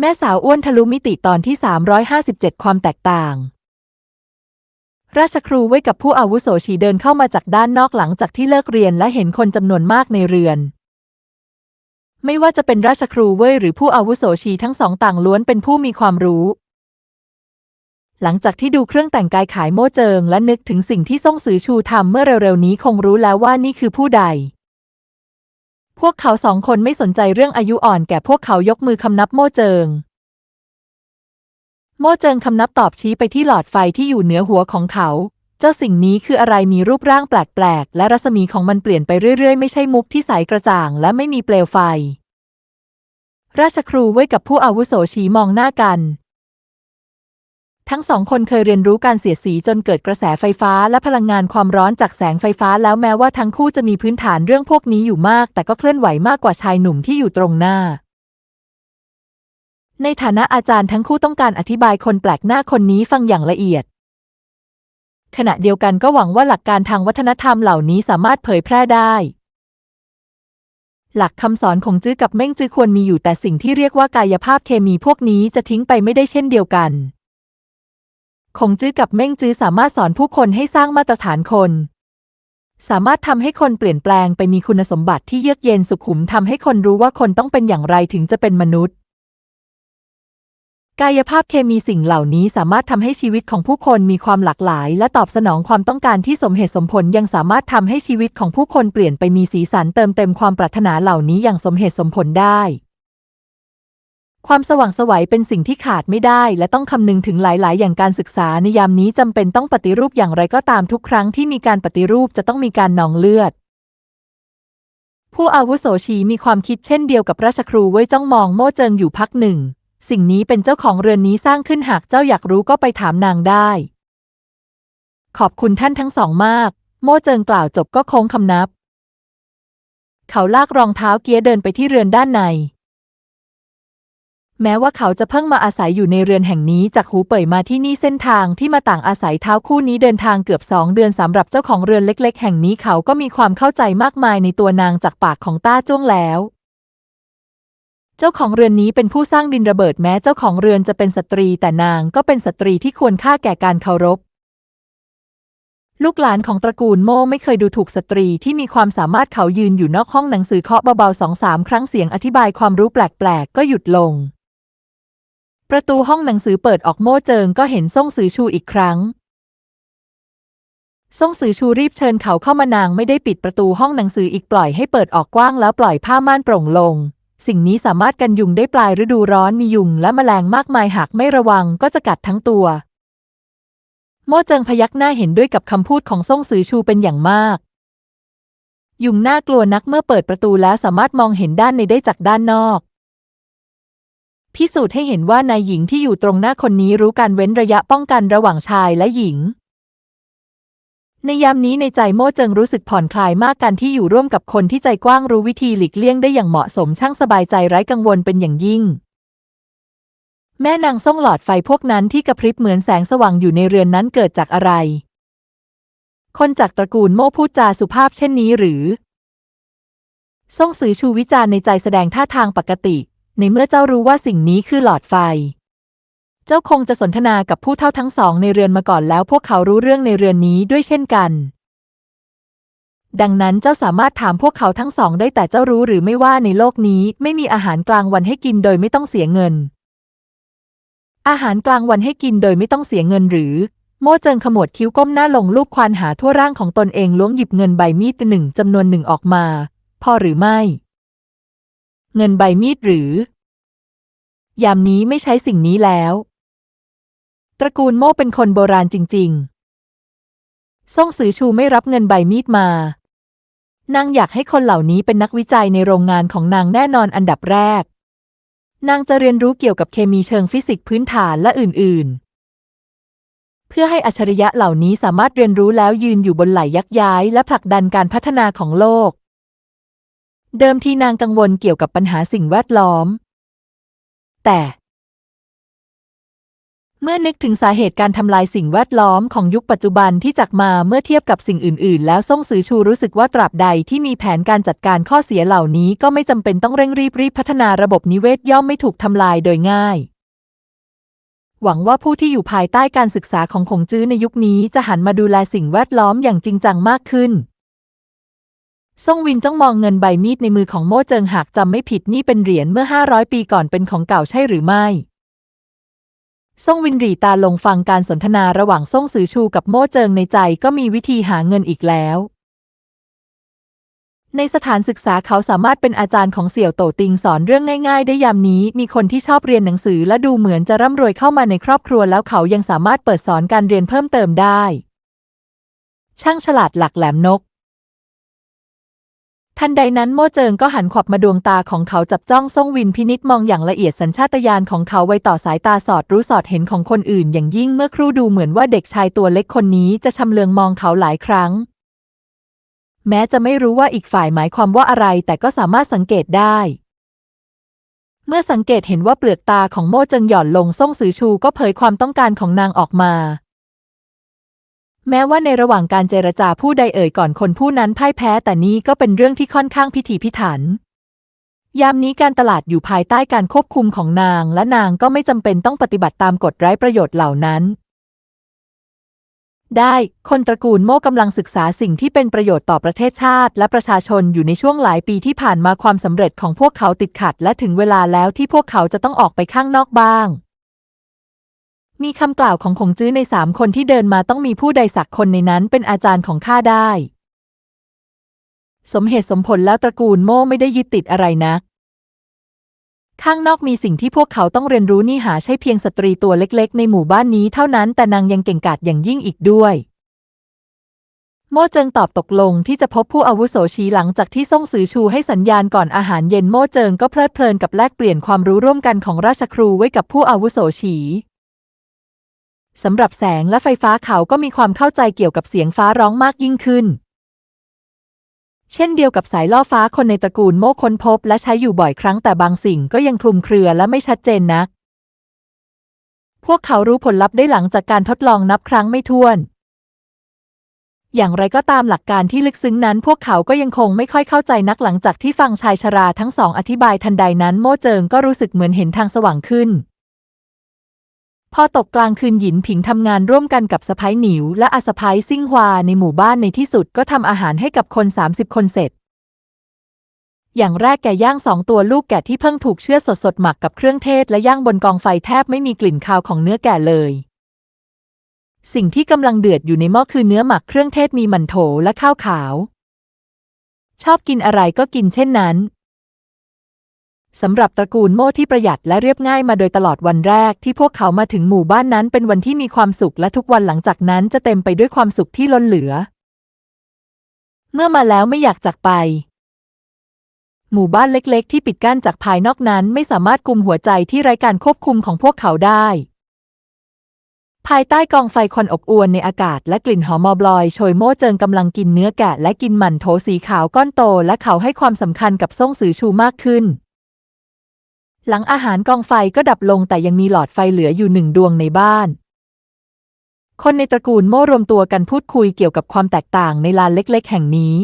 แม่สาวอ้วนทะลุมิติตอนที่ 357 ความแตกต่าง ราชครูไว้กับผู้อาวุโสฉีเดินเข้ามาจากด้านนอกหลังจากที่เลิกเรียนและเห็นคนจำนวนมากในเรือน ไม่ว่าจะเป็นราชครูเว่ยหรือผู้อาวุโสชีทั้งสองต่างล้วนเป็นผู้มีความรู้ หลังจากที่ดูเครื่องแต่งกายขายโม่เจิงและนึกถึงสิ่งที่ซ่งซือชูทำเมื่อเร็วๆนี้คงรู้แล้วว่านี่คือผู้ใด พวกเขาสองคนไม่สนใจเรื่องอายุอ่อนแก่พวกเขายกมือคำนับโม่เจิง โม่เจิงคำนับตอบชี้ไปที่หลอดไฟที่อยู่เหนือหัวของเขา เจ้าสิ่งนี้คืออะไรมีรูปร่างแปลกๆ และรัศมีของมันเปลี่ยนไปเรื่อยๆ ไม่ใช่มุกที่ใสกระจ่างและไม่มีเปลวไฟ ราชครูไว้กับผู้อาวุโสชี้มองหน้ากัน ทั้งสองคนเคยเรียนรู้การเสียดสีจนเกิดกระแสไฟฟ้าและพลังงานความร้อนจากแสงไฟฟ้าแล้วแม้ว่าทั้งคู่จะมีพื้นฐานเรื่องพวกนี้อยู่มาก แต่ก็เคลื่อนไหวมากกว่าชายหนุ่มที่อยู่ตรงหน้า ในฐานะอาจารย์ทั้งคู่ต้องการอธิบายคนแปลกหน้าคนนี้ฟังอย่างละเอียด ขณะเดียวกันก็หวังว่าหลักการทางวัฒนธรรมเหล่านี้สามารถเผยแพร่ได้หลักคำสอนของจื้อกับเม่งจื้อควรมีอยู่แต่สิ่งที่เรียกว่ากายภาพเคมีพวกนี้จะทิ้งไปไม่ได้เช่นเดียวกัน คงจื้อกับเม่งจื้อสามารถสอนผู้คนให้สร้างมาตรฐานคน สามารถทำให้คนเปลี่ยนแปลงไปมีคุณสมบัติที่เยือกเย็นสุขุมทำให้คนรู้ว่าคนต้องเป็นอย่างไรถึงจะเป็นมนุษย์ กายภาพเคมีสิ่งเหล่านี้สามารถทำให้ชีวิตของผู้คนมีความหลากหลาย และตอบสนองความต้องการที่สมเหตุสมผลยังสามารถทำให้ชีวิตของผู้คนเปลี่ยนไปมีสีสันเติมเต็มความปรารถนาเหล่านี้อย่างสมเหตุสมผลได้ ความสว่างสวัยเป็นสิ่งที่ขาดไม่ได้ และต้องคำนึงถึงหลาย ๆ อย่างการศึกษาในยามนี้จำเป็นต้องปฏิรูปอย่างไรก็ตามทุกครั้งที่มีการปฏิรูปจะต้องมีการนองเลือด ผู้อาวุโสชีมีความคิดเช่นเดียวกับราชครูไว้จ้องมองโม่เจิงอยู่พักหนึ่ง สิ่งนี้เป็นเจ้าของเรือนนี้สร้างขึ้นหากเจ้าอยากรู้ก็ไปถามนางได้ ขอบคุณท่านทั้งสองมาก โม่เจิงกล่าวจบก็โค้งคำนับ เขาลากรองเท้าเกียร์เดินไปที่เรือนด้านใน แม้ว่าเขาจะเพิ่งมาอาศัยอยู่ในเรือนแห่งนี้จากหูเป่ยมาที่นี่เส้นทางที่มาต่างอาศัยเท้าคู่นี้เดินทางเกือบสองเดือนสำหรับเจ้าของเรือนเล็ก ๆ แห่งนี้เขาก็มีความเข้าใจมากมายในตัวนางจากปากของต้าจ้วงแล้ว เจ้าของเรือนนี้เป็นผู้สร้างดินระเบิดแม้เจ้าของเรือนจะเป็นสตรี แต่นางก็เป็นสตรีที่ควรค่าแก่การเคารพลูกหลานของตระกูลโม่ไม่เคยดูถูกสตรีที่มีความสามารถเขายืนอยู่นอกห้องหนังสือเคาะเบาๆสองสามครั้งเสียงอธิบายความรู้แปลกๆ ก็หยุดลง ประตูห้องหนังสือเปิดออกโม่เจิงก็เห็นซ่งซือชูอีกครั้ง ซ่งซือชูรีบเชิญเขาเข้ามานางไม่ได้ปิดประตูห้องหนังสืออีกปล่อยให้เปิดออกกว้างแล้วปล่อยผ้าม่านโปร่งลง สิ่งนี้สามารถกันยุงได้ปลายฤดูร้อนมียุงและแมลงมากมายหากไม่ระวังก็จะกัดทั้งตัว โม่เจิงพยักหน้าเห็นด้วยกับคำพูดของซ่งซือชูเป็นอย่างมาก ยุงน่ากลัวนักเมื่อเปิดประตูแล้วสามารถมองเห็นด้านในได้จากด้านนอก พิสูจน์ให้เห็นว่านายหญิงที่อยู่ตรงหน้าคนนี้รู้การเว้นระยะป้องกันระหว่างชายและหญิง ในยามนี้ในใจโม่เจิงรู้สึกผ่อนคลายมากการที่อยู่ร่วมกับคนที่ใจกว้างรู้วิธีหลีกเลี่ยงได้อย่างเหมาะสมช่างสบายใจไร้กังวลเป็นอย่างยิ่ง แม่นางส่งหลอดไฟพวกนั้นที่กระพริบเหมือนแสงสว่างอยู่ในเรือนนั้นเกิดจากอะไร คนจากตระกูลโม่พูดจาสุภาพเช่นนี้หรือส่งสือชูวิจารณ์ในใจแสดงท่าทางปกติ ในเมื่อเจ้ารู้ว่าสิ่งนี้คือหลอดไฟ เจ้าคงจะสนทนากับผู้เท่าทั้งสองในเรือนมาก่อนแล้วพวกเขารู้เรื่องในเรือนนี้ด้วยเช่นกัน ดังนั้นเจ้าสามารถถามพวกเขาทั้งสองได้แต่เจ้ารู้หรือไม่ว่าในโลกนี้ไม่มีอาหารกลางวันให้กินโดยไม่ต้องเสียเงิน อาหารกลางวันให้กินโดยไม่ต้องเสียเงินหรือ โม่เจิงขมวดคิ้วก้มหน้าลงลูบควานหาทั่วร่างของตนเองล้วงหยิบเงินใบมีดหนึ่งจำนวนหนึ่งออกมา พอหรือไม่เงินใบมีดหรือ ยามนี้ไม่ใช้สิ่งนี้แล้ว ตระกูลโม่เป็นคนโบราณจริง ๆ ซ่งสือชูไม่รับเงินใบมีดมา นางอยากให้คนเหล่านี้เป็นนักวิจัยในโรงงานของนางแน่นอนอันดับแรก นางจะเรียนรู้เกี่ยวกับเคมีเชิงฟิสิกส์พื้นฐานและอื่น ๆ เพื่อให้อัจฉริยะเหล่านี้สามารถเรียนรู้แล้วยืนอยู่บนไหลยักย้าย และผลักดันการพัฒนาของโลกเดิมทีนางกังวลเกี่ยวกับปัญหาสิ่งแวดล้อม แต่ เมื่อนึกถึงสาเหตุการทำลายสิ่งแวดล้อมของยุคปัจจุบันที่จากมาเมื่อเทียบกับสิ่งอื่น ๆ แล้วซ่งซือชูรู้สึกว่าตราบใดที่มีแผนการจัดการข้อเสียเหล่านี้ก็ไม่จำเป็นต้องเร่งรีบรีบพัฒนาระบบนิเวศย่อมไม่ถูกทำลายโดยง่ายหวังว่าผู้ที่อยู่ภายใต้การศึกษาของขงจื้อในยุคนี้จะหันมาดูแลสิ่งแวดล้อมอย่างจริงจังมากขึ้น ซ่งวินจ้องมองเงินใบมีดในมือของโม่เจิงหากจำไม่ผิดนี่เป็นเหรียญเมื่อ 500 ปีก่อนเป็นของเก่าใช่หรือไม่ซ่งวินหรีตาลงฟังการสนทนาระหว่างซ่งซือชูกับโม่เจิงในใจก็มีวิธีหาเงินอีกแล้ว ในสถานศึกษาเขาสามารถเป็นอาจารย์ของเสี่ยวโตติงสอนเรื่องง่าย ๆ ได้ยามนี้ มีคนที่ชอบเรียนหนังสือและดูเหมือนจะร่ำรวยเข้ามาในครอบครัวแล้วเขายังสามารถเปิดสอนการเรียนเพิ่มเติมได้ ช่างฉลาดหลักแหลมนก ทันใดนั้นโม่เจิงก็หันขวับมาดวงตาของเขาจับจ้องซ่งวินพินิษมองอย่างละเอียดสัญชาตญาณของเขาไว้ต่อสายตาสอดรู้สอดเห็นของคนอื่นอย่างยิ่งเมื่อครู่ดูเหมือนว่าเด็กชายตัวเล็กคนนี้จะชำเลืองมองเขาหลายครั้ง แม้จะไม่รู้ว่าอีกฝ่ายหมายความว่าอะไรแต่ก็สามารถสังเกตได้ เมื่อสังเกตเห็นว่าเปลือกตาของโม่เจิงหย่อนลงซ่งซือชูก็เผยความต้องการของนางออกมา แม้ว่าในระหว่างการเจรจาผู้ใดเอ่ยก่อนคนผู้นั้นพ่ายแพ้แต่นี้ก็เป็นเรื่องที่ค่อนข้างพิถีพิถัน ยามนี้การตลาดอยู่ภายใต้การควบคุมของนางและนางก็ไม่จำเป็นต้องปฏิบัติตามกฎไร้ประโยชน์เหล่านั้น ได้ คนตระกูลโม่กำลังศึกษาสิ่งที่เป็นประโยชน์ต่อประเทศชาติ และประชาชนอยู่ในช่วงหลายปีที่ผ่านมาความสำเร็จของพวกเขาติดขัด และถึงเวลาแล้วที่พวกเขาจะต้องออกไปข้างนอกบ้าง มีคำกล่าวของคงจื้อในสามคนที่เดินมาต้องมีผู้ใดสักคนในนั้นเป็นอาจารย์ของข้าได้ สมเหตุสมผลแล้วตระกูลโม่ไม่ได้ยึดติดอะไรนัก ข้างนอกมีสิ่งที่พวกเขาต้องเรียนรู้นี่หาใช่เพียงสตรีตัวเล็กๆ ในหมู่บ้านนี้เท่านั้นแต่นางยังเก่งกาจอย่างยิ่งอีกด้วยโม่เจิงตอบตกลงที่จะพบผู้อาวุโสชีหลังจากที่ซ่งซือชูให้สัญญาณก่อนอาหารเย็นโม่เจิงก็เพลิดเพลินกับแลกเปลี่ยนความรู้ร่วมกันของราชครูไว้กับผู้อาวุโสชี สำหรับแสงและไฟฟ้าเขาก็มีความเข้าใจเกี่ยวกับเสียงฟ้าร้องมากยิ่งขึ้น เช่นเดียวกับสายล่อฟ้าคนในตระกูลโมค้นพบและใช้อยู่บ่อยครั้งแต่บางสิ่งก็ยังคลุมเครือและไม่ชัดเจนนัก พวกเขารู้ผลลัพธ์ได้หลังจากการทดลองนับครั้งไม่ถ้วน อย่างไรก็ตามหลักการที่ลึกซึ้งนั้น พวกเขาก็ยังคงไม่ค่อยเข้าใจนักหลังจากที่ฟังชายชราทั้งสองอธิบายทันใดนั้น โม่เจิงก็รู้สึกเหมือนเห็นทางสว่างขึ้น พอตกกลางคืนหยินผิงทำงานร่วมกันกับสะพ้ายหนิว และอาสะพ้ายซิ่งฮวาในหมู่บ้านในที่สุดก็ทำอาหารให้กับคน 30 คนเสร็จ อย่างแรกแกย่างสองตัวลูกแกะที่เพิ่งถูกเชือดสดๆหมักกับเครื่องเทศและย่างบนกองไฟแทบไม่มีกลิ่นคาวของเนื้อแกะเลย สิ่งที่กำลังเดือดอยู่ในหม้อคือเนื้อหมักเครื่องเทศมีมันโถและข้าวขาว ชอบกินอะไรก็กินเช่นนั้น สำหรับตระกูลโม่ที่ประหยัดและเรียบง่ายมาโดยตลอดวันแรกที่พวกเขามาถึงหมู่บ้านนั้นเป็นวันที่มีความสุขและทุกวันหลังจากนั้นจะเต็มไปด้วยความสุขที่ล้นเหลือ เมื่อมาแล้วไม่อยากจากไป หมู่บ้านเล็กๆ ที่ปิดกั้นจากภายนอกนั้นไม่สามารถกุมหัวใจที่ไร้การควบคุมของพวกเขาได้ ภายใต้กองไฟควันอบอวลในอากาศและกลิ่นหอมมอบลอย โชยโม่เจิงกำลังกินเนื้อแกะและกินหมั่นโถสีขาวก้อนโต และเขาให้ความสำคัญกับซ่งสือชูมากขึ้น หลังอาหารกองไฟก็ดับลงแต่ยังมีหลอดไฟเหลืออยู่หนึ่งดวงในบ้าน คนในตระกูลโม่รวมตัวกันพูดคุยเกี่ยวกับความแตกต่างในลานเล็ก ๆ แห่งนี้